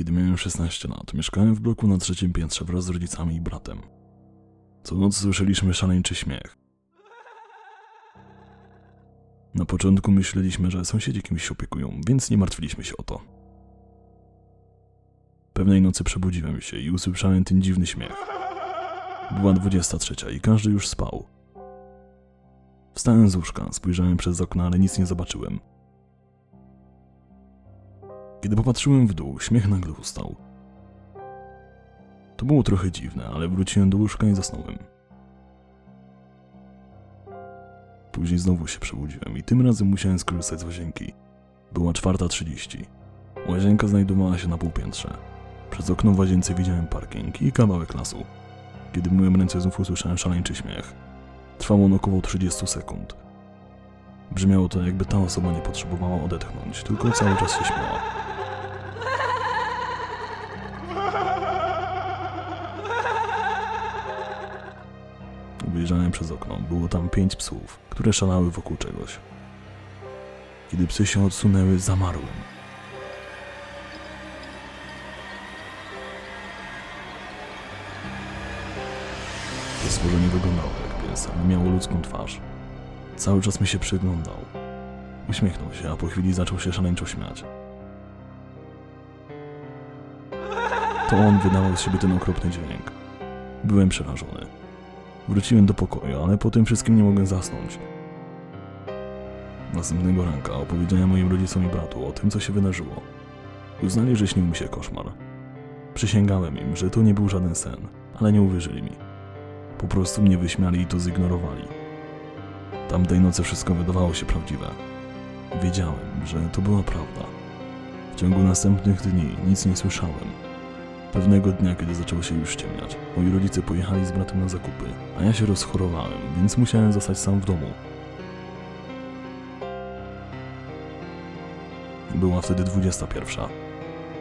Kiedy miałem 16 lat, mieszkałem w bloku na trzecim piętrze wraz z rodzicami i bratem. Co noc słyszeliśmy szaleńczy śmiech. Na początku myśleliśmy, że sąsiedzi kimś się opiekują, więc nie martwiliśmy się o to. Pewnej nocy przebudziłem się i usłyszałem ten dziwny śmiech. Była 23 i każdy już spał. Wstałem z łóżka, spojrzałem przez okno, ale nic nie zobaczyłem. Kiedy popatrzyłem w dół, śmiech nagle ustał. To było trochę dziwne, ale wróciłem do łóżka i zasnąłem. Później znowu się przebudziłem i tym razem musiałem skorzystać z łazienki. Była 4.30. Łazienka znajdowała się na półpiętrze. Przez okno w łazience widziałem parking i kawałek lasu. Kiedy myłem ręce, znów usłyszałem szaleńczy śmiech. Trwało on około 30 sekund. Brzmiało to, jakby ta osoba nie potrzebowała odetchnąć, tylko cały czas się śmiała. Wyjrzałem przez okno. Było tam pięć psów, które szalały wokół czegoś. Kiedy psy się odsunęły, zamarłem. To stworzenie wyglądało jak pies, ale miało ludzką twarz. Cały czas mi się przyglądał. Uśmiechnął się, a po chwili zaczął się szaleńczo śmiać. To on wydawał z siebie ten okropny dźwięk. Byłem przerażony. Wróciłem do pokoju, ale po tym wszystkim nie mogłem zasnąć. Następnego ranka opowiedziałem moim rodzicom i bratu o tym, co się wydarzyło. Uznali, że śnił mi się koszmar. Przysięgałem im, że to nie był żaden sen, ale nie uwierzyli mi. Po prostu mnie wyśmiali i to zignorowali. Tamtej nocy wszystko wydawało się prawdziwe. Wiedziałem, że to była prawda. W ciągu następnych dni nic nie słyszałem. Pewnego dnia, kiedy zaczęło się już ściemniać, moi rodzice pojechali z bratem na zakupy, a ja się rozchorowałem, więc musiałem zostać sam w domu. Była wtedy 21.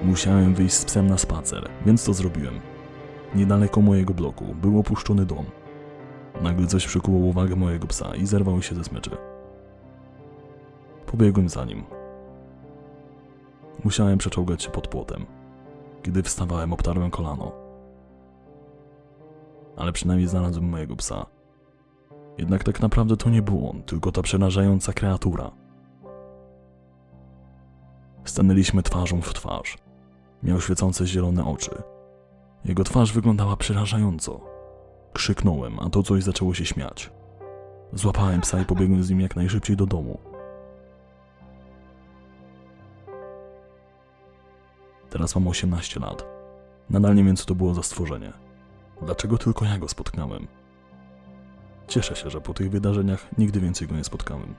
Musiałem wyjść z psem na spacer, więc to zrobiłem. Niedaleko mojego bloku był opuszczony dom. Nagle coś przykuło uwagę mojego psa i zerwał się ze smyczy. Pobiegłem za nim. Musiałem przeczołgać się pod płotem. Kiedy wstawałem, obtarłem kolano. Ale przynajmniej znalazłem mojego psa. Jednak tak naprawdę to nie był on, tylko ta przerażająca kreatura. Stanęliśmy twarzą w twarz. Miał świecące zielone oczy. Jego twarz wyglądała przerażająco. Krzyknąłem, a to coś zaczęło się śmiać. Złapałem psa i pobiegłem z nim jak najszybciej do domu. Teraz mam 18 lat. Nadal nie wiem, co to było za stworzenie. Dlaczego tylko ja go spotkałem? Cieszę się, że po tych wydarzeniach nigdy więcej go nie spotkałem.